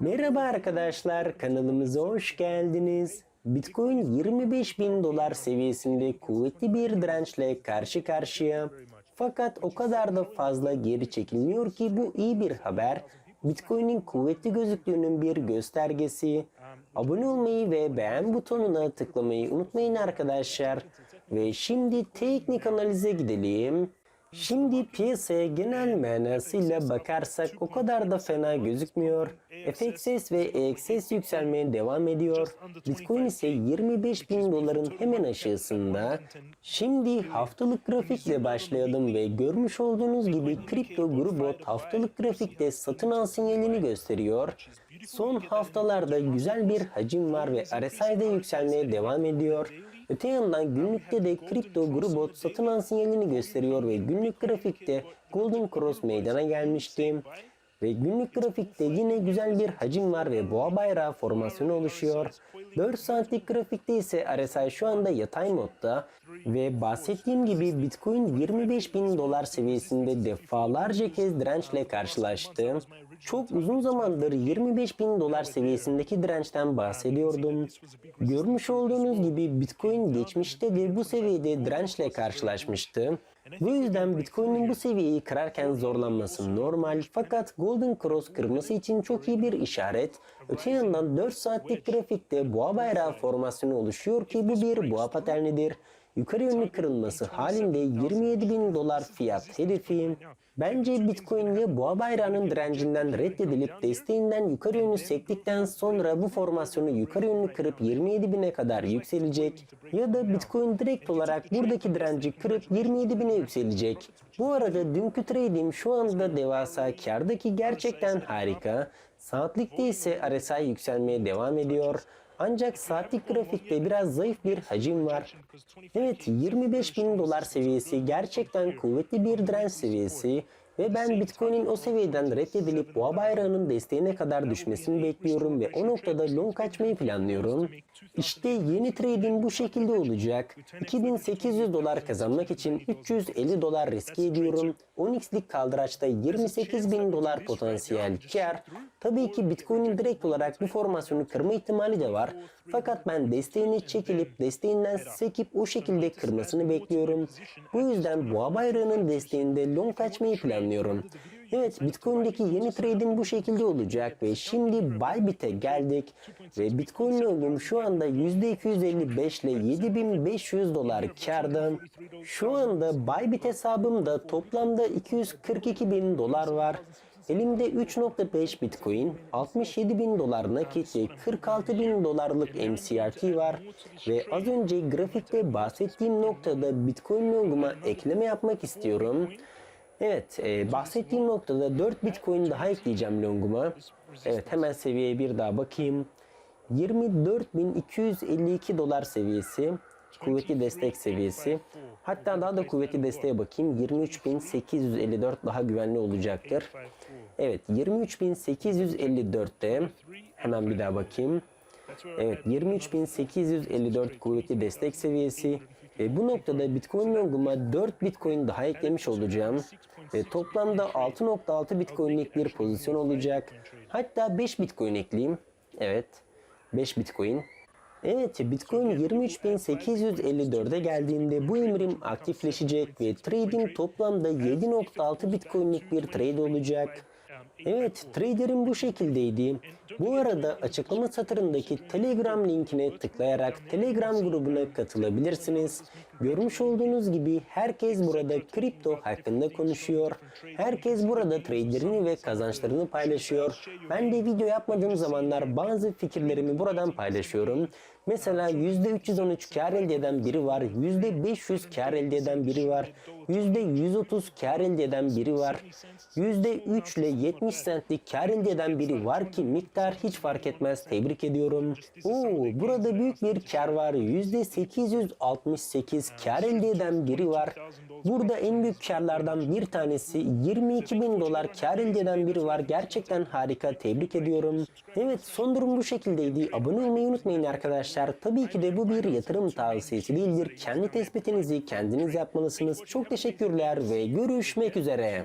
Merhaba arkadaşlar, kanalımıza hoş geldiniz. Bitcoin 25 bin dolar seviyesinde kuvvetli bir dirençle karşı karşıya. Fakat o kadar da fazla geri çekilmiyor ki bu iyi bir haber. Bitcoin'in kuvvetli gözüktüğünün bir göstergesi. Abone olmayı ve beğen butonuna tıklamayı unutmayın arkadaşlar. Ve şimdi teknik analize gidelim. Şimdi piyasaya genel manasıyla bakarsak o kadar da fena gözükmüyor. FXS ve EXS yükselmeye devam ediyor. Bitcoin ise 25 bin doların hemen aşağısında. Şimdi haftalık grafikle başlayalım ve görmüş olduğunuz gibi kripto grubot haftalık grafikte satın al sinyalini gösteriyor. Son haftalarda güzel bir hacim var ve RSI'de yükselmeye devam ediyor. Öte yandan günlükte de kripto grubot satın al sinyalini gösteriyor ve günlük grafikte Golden Cross meydana gelmişti. Ve günlük grafikte yine güzel bir hacim var ve boğa bayrağı formasyonu oluşuyor. 4 saatlik grafikte ise RSI şu anda yatay modda ve bahsettiğim gibi Bitcoin 25 bin dolar seviyesinde defalarca kez dirençle karşılaştı. Çok uzun zamandır 25 bin dolar seviyesindeki dirençten bahsediyordum. Görmüş olduğunuz gibi Bitcoin geçmişte de bu seviyede dirençle karşılaşmıştı. Bu yüzden Bitcoin'in bu seviyeyi kırarken zorlanması normal fakat Golden Cross kırması için çok iyi bir işaret. Öte yandan 4 saatlik grafikte boğa bayrağı formasyonu oluşuyor ki bu bir boğa paternidir. Yukarı yönlü kırılması halinde 27 bin dolar fiyat hedefi. Bence Bitcoin ya boğa bayrağının direncinden reddedilip desteğinden yukarı yönlü sektikten sonra bu formasyonu yukarı yönlü kırıp 27 bine kadar yükselecek ya da Bitcoin direkt olarak buradaki direnci kırıp 27 bine yükselecek. Bu arada dünkü trade'im şu anda devasa kardaki gerçekten harika. Saatlikte ise RSI yükselmeye devam ediyor. Ancak saatlik grafikte biraz zayıf bir hacim var. Evet 25 bin dolar seviyesi gerçekten kuvvetli bir direnç seviyesi ve ben Bitcoin'in o seviyeden reddedilip boğa bayrağının desteğine kadar düşmesini bekliyorum ve o noktada long açmayı planlıyorum. İşte yeni trade'im bu şekilde olacak. 2800 dolar kazanmak için 350 dolar riske ediyorum. 10x'lik kaldıraçta 28 bin dolar potansiyel kar. Tabii ki Bitcoin'in direkt olarak bu formasyonu kırma ihtimali de var. Fakat ben desteğini çekilip desteğinden sekip o şekilde kırmasını bekliyorum. Bu yüzden boğa bayrağının desteğinde long açmayı planlıyorum. Evet Bitcoin'deki yeni trade'im bu şekilde olacak ve şimdi Bybit'e geldik ve Bitcoin longum şu anda %255 ile 7500 dolar karda. Şu anda Bybit hesabımda toplamda 242 bin dolar var. Elimde 3.5 Bitcoin, 67 bin dolar nakit ve 46 bin dolarlık MCRT var ve az önce grafikte bahsettiğim noktada Bitcoin longuma ekleme yapmak istiyorum. Evet, e, bahsettiğim noktada 4 Bitcoin daha ekleyeceğim longuma. Evet, hemen seviyeye bir daha bakayım. 24.252 dolar seviyesi kuvvetli destek seviyesi. Hatta daha da kuvvetli desteğe bakayım. 23.854 daha güvenli olacaktır. Evet 23.854'te hemen bir daha bakayım. Evet 23.854 kuvvetli destek seviyesi. Ve bu noktada Bitcoin longuma 4 Bitcoin daha eklemiş olacağım. Ve toplamda 6.6 Bitcoin'lik bir pozisyon olacak. Hatta 5 Bitcoin ekleyeyim. Evet 5 Bitcoin. Evet Bitcoin 23.854'e geldiğinde bu emrim aktifleşecek ve trading toplamda 7.6 Bitcoin'lik bir trade olacak. Evet, traderim bu şekildeydi. Bu arada açıklama satırındaki Telegram linkine tıklayarak Telegram grubuna katılabilirsiniz. Görmüş olduğunuz gibi herkes burada kripto hakkında konuşuyor. Herkes burada trade'lerini ve kazançlarını paylaşıyor. Ben de video yapmadığım zamanlar bazı fikirlerimi buradan paylaşıyorum. Mesela %313 kar elde eden biri var, %500 kar elde eden biri var, %130 kar elde eden biri var, %3 ile 70 centlik kar elde eden biri var ki miktar hiç fark etmez. Tebrik ediyorum. Oo, burada büyük bir kar var. %868 kar elde eden biri var. Burada en büyük karlardan bir tanesi 22 bin dolar kar elde eden biri var. Gerçekten harika. Tebrik ediyorum. Evet son durum bu şekildeydi. Abone olmayı unutmayın arkadaşlar. Tabii ki de bu bir yatırım tavsiyesi değildir. Kendi tespitinizi kendiniz yapmalısınız. Çok teşekkürler ve görüşmek üzere.